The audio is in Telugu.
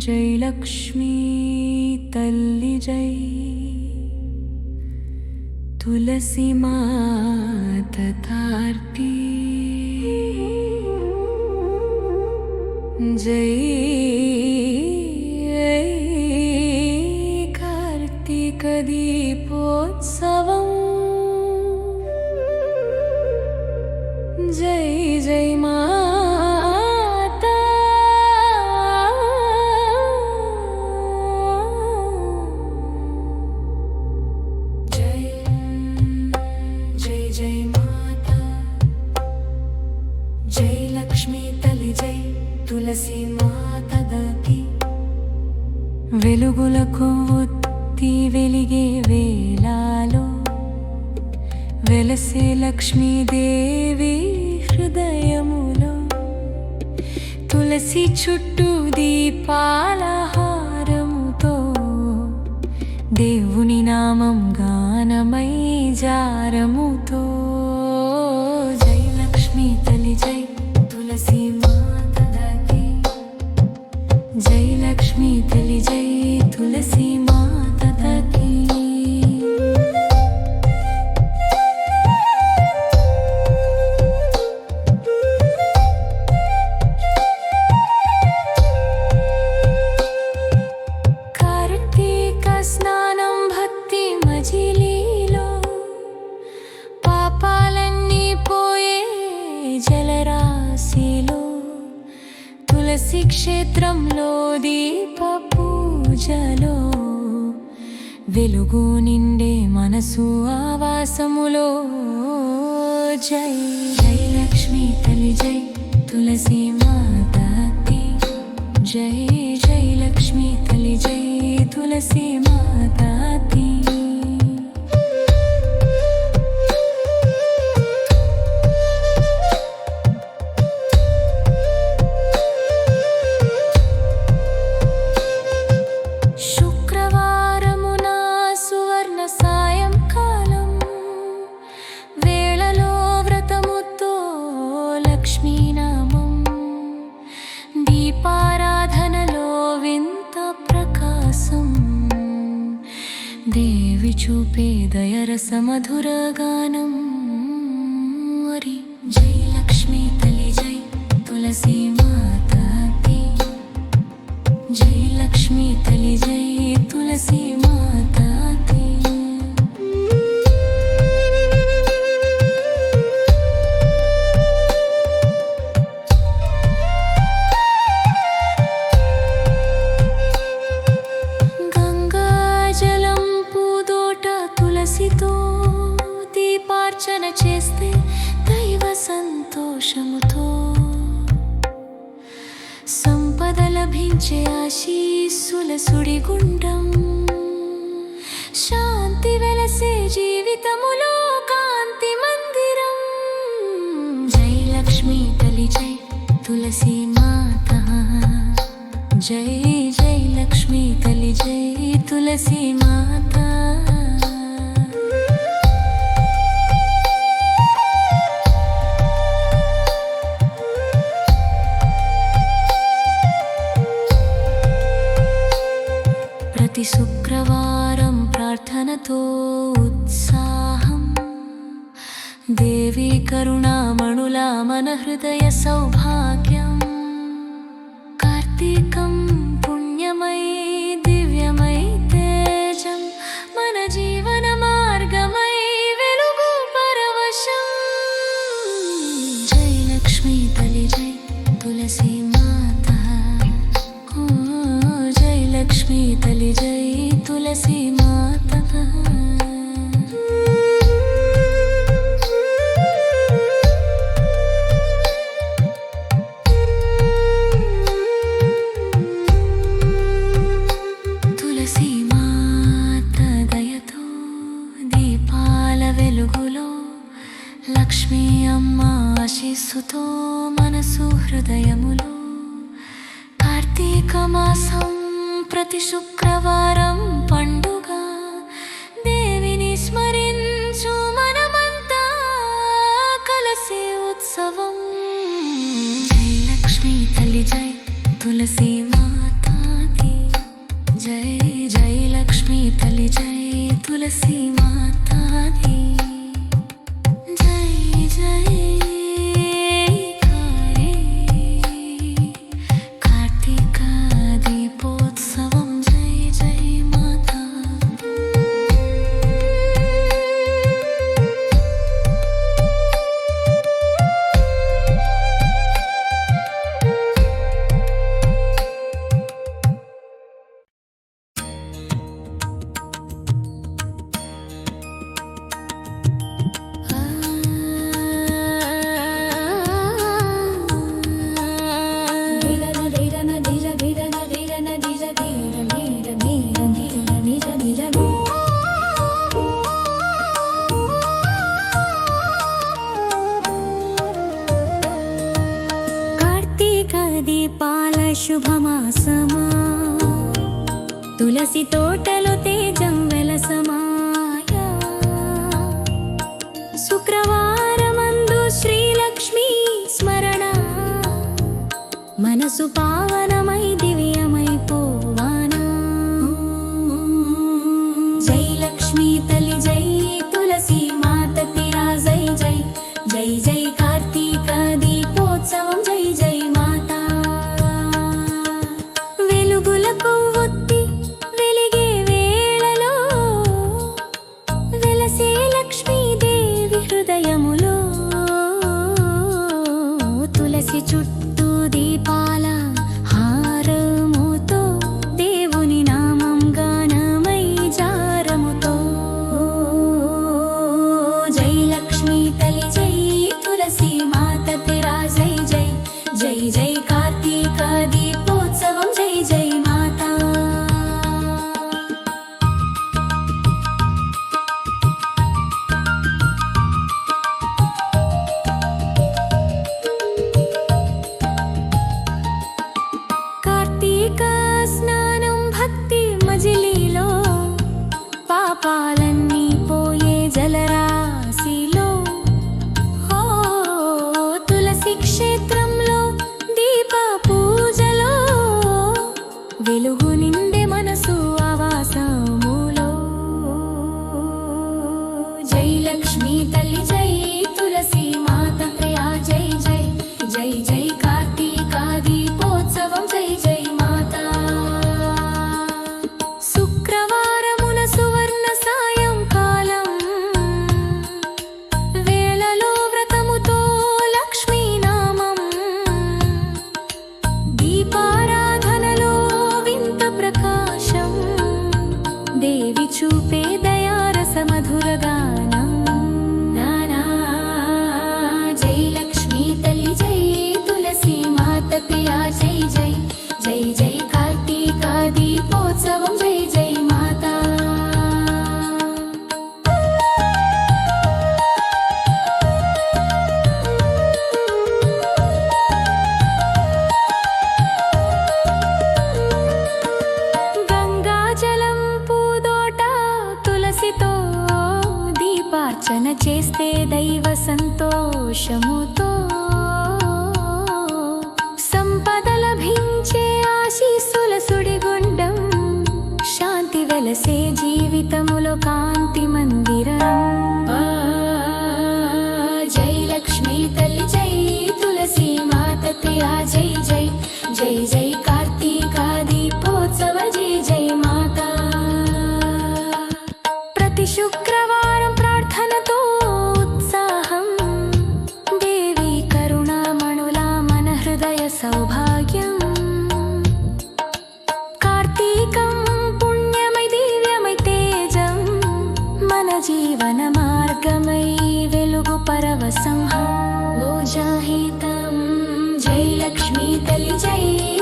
जयलक्ष्मी तल्लि जय। तुलसीमा तथार्ति। जये। వెలుగులకు ఒత్తి వెలిగే వేలాలో వెలసే లక్ష్మీదేవి హృదయములో తులసి చుట్టూ దీపాల హారముతో దేవుని నామం గానమై జారముతో. జై లక్ష్మీ తల్లి జై తులసి మాత జై లక్ష్మీ తల్లి జై తులసి వెలుగు నిండే మనసు ఆవాసములో. జై జై లక్ష్మి తల్లి జై తులసి మాతాకి జై జై లక్ష్మి తల్లి జై తులసి మాతా చూపే దయరస మధుర గానం మరి జై లక్ష్మీ తల్లి జై తులసి మాతాకి జై లక్ష్మీ తల్లి జై తులసి మాతాకి తులసితో దీపార్చన చేస్తే దైవ సంతోషముతో సంపద లభించే ఆశీస్సుల సుడిగుండం శాంతి వెలసే జీవితములో కాంతి మందిరం. జై లక్ష్మీ తల్లి జై తులసి మాత. జై జై లక్ష్మీ తల్లి జై తులసి మాతా. ప్రతి శుక్రవారం ప్రార్థనతో ఉత్సాహం. దేవి కరుణామణుల మన హృదయ సౌభాగ్యం. కార్తీకం లక్ష్మీ అమ్మ ఆశీస్సుతో మనసు హృదయములు కార్తీక మాసం ప్రతి శుక్రవారం పండుగ. దేవిని స్మరించు మనమంతా కలిసి ఉత్సవం. జై లక్ష్మీ తల్లి జై తులసి శుభమాసమా? తులసి తోటలో తేజం వెలసమాయా? శుక్రవారమందు శ్రీలక్ష్మి స్మరణ. మనసు పావన వెలుగు से जी జీవన మార్గమై వెలుగు పరవశం. మోజాహితం జై లక్ష్మీ తల్లి జై.